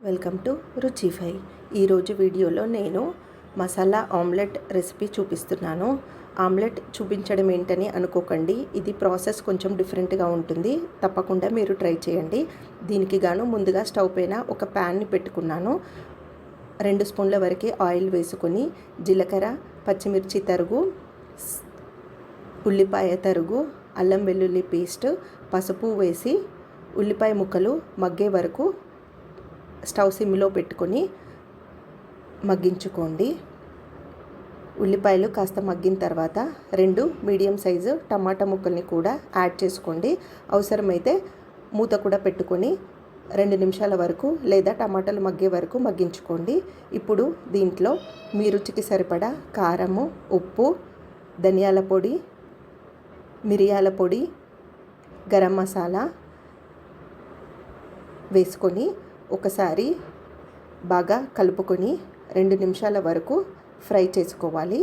Welcome to రుచిఫై ఈరోజు వీడియోలో నేను మసాలా ఆమ్లెట్ రెసిపీ చూపిస్తున్నాను. ఆమ్లెట్ చూపించడం ఏంటని అనుకోకండి. ఇది ప్రాసెస్ కొంచెం డిఫరెంట్గా ఉంటుంది. తప్పకుండా మీరు ట్రై చేయండి. దీనికి గాను ముందుగా స్టవ్ పైన ఒక ప్యాన్ని పెట్టుకున్నాను. రెండు స్పూన్ల వరకు ఆయిల్ వేసుకొని జీలకర్ర పచ్చిమిర్చి తరుగు ఉల్లిపాయ తరుగు అల్లం వెల్లుల్లి పేస్ట్ పసుపు వేసి ఉల్లిపాయ ముక్కలు మగ్గే వరకు స్టవ్ సిమ్లో పెట్టుకొని మగ్గించుకోండి. ఉల్లిపాయలు కాస్త మగ్గిన తర్వాత రెండు మీడియం సైజు టమాటా ముక్కల్ని కూడా యాడ్ చేసుకోండి. అవసరమైతే మూత కూడా పెట్టుకొని రెండు నిమిషాల వరకు లేదా టమాటాలు మగ్గే వరకు మగ్గించుకోండి. ఇప్పుడు దీంట్లో మీ రుచికి సరిపడా కారము ఉప్పు ధనియాల పొడి మిరియాల పొడి గరం మసాలా వేసుకొని ఒకసారి బాగా కలుపుకొని రెండు నిమిషాల వరకు ఫ్రై చేసుకోవాలి.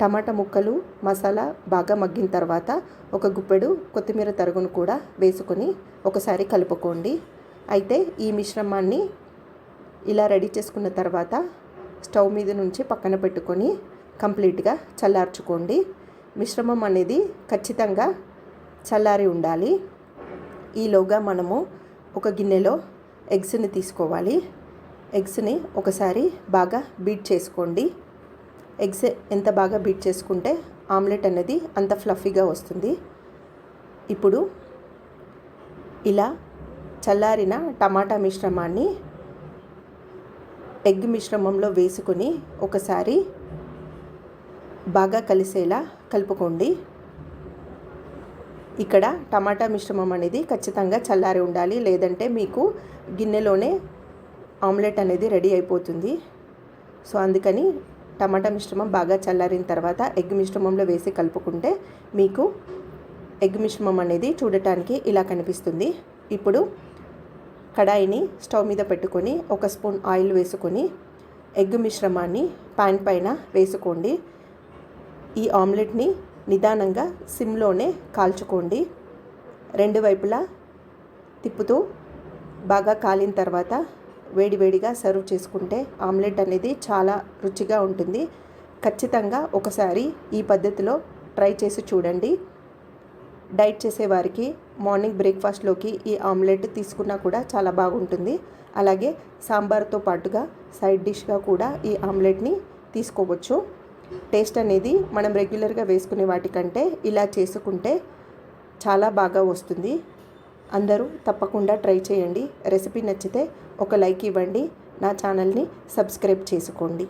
టమాటా ముక్కలు మసాలా బాగా మగ్గిన తర్వాత ఒక గుప్పెడు కొత్తిమీర తరుగును కూడా వేసుకొని ఒకసారి కలుపుకోండి. అయితే ఈ మిశ్రమాన్ని ఇలా రెడీ చేసుకున్న తర్వాత స్టవ్ మీద నుంచి పక్కన పెట్టుకొని కంప్లీట్గా చల్లార్చుకోండి. మిశ్రమం అనేది ఖచ్చితంగా చల్లారి ఉండాలి. ఈలోగా మనము ఒక గిన్నెలో ఎగ్స్ని తీసుకోవాలి. ఎగ్స్ని ఒకసారి బాగా బీట్ చేసుకోండి. ఎగ్స్ ఎంత బాగా బీట్ చేసుకుంటే ఆమ్లెట్ అనేది అంత ఫ్లఫీగా వస్తుంది. ఇప్పుడు ఇలా చల్లారిన టమాటా మిశ్రమాన్ని ఎగ్ మిశ్రమంలో వేసుకొని ఒకసారి బాగా కలిసేలా కలుపుకోండి. ఇక్కడ టమాటా మిశ్రమం అనేది ఖచ్చితంగా చల్లారి ఉండాలి లేదంటే మీకు గిన్నెలోనే ఆమ్లెట్ అనేది రెడీ అయిపోతుంది. సో అందుకని టమాటా మిశ్రమం బాగా చల్లారిన తర్వాత ఎగ్ మిశ్రమంలో వేసి కలుపుకుంటే మీకు ఎగ్ మిశ్రమం అనేది చూడటానికి ఇలా కనిపిస్తుంది. ఇప్పుడు కడాయిని స్టవ్ మీద పెట్టుకొని ఒక స్పూన్ ఆయిల్ వేసుకొని ఎగ్ మిశ్రమాన్ని పాన్ పైన వేసుకోండి. ఈ ఆమ్లెట్ని నిదానంగా సిమ్లోనే కాల్చుకోండి. రెండు వైపులా తిప్పుతూ బాగా కాలిన తర్వాత వేడివేడిగా సర్వ్ చేసుకుంటే ఆమ్లెట్ అనేది చాలా రుచిగా ఉంటుంది. ఖచ్చితంగా ఒకసారి ఈ పద్ధతిలో ట్రై చేసి చూడండి. డైట్ చేసేవారికి మార్నింగ్ బ్రేక్ఫాస్ట్లోకి ఈ ఆమ్లెట్ తీసుకున్నా కూడా చాలా బాగుంటుంది. అలాగే సాంబార్తో పాటుగా సైడ్ డిష్గా కూడా ఈ ఆమ్లెట్ని తీసుకోవచ్చు. టేస్ట్ అనేది మనం రెగ్యులర్గా వేసుకునే వాటికంటే ఇలా చేసుకుంటే చాలా బాగా వస్తుంది. అందరూ తప్పకుండా ట్రై చేయండి. రెసిపీ నచ్చితే ఒక లైక్ ఇవ్వండి. నా ఛానల్ని సబ్స్క్రైబ్ చేసుకోండి.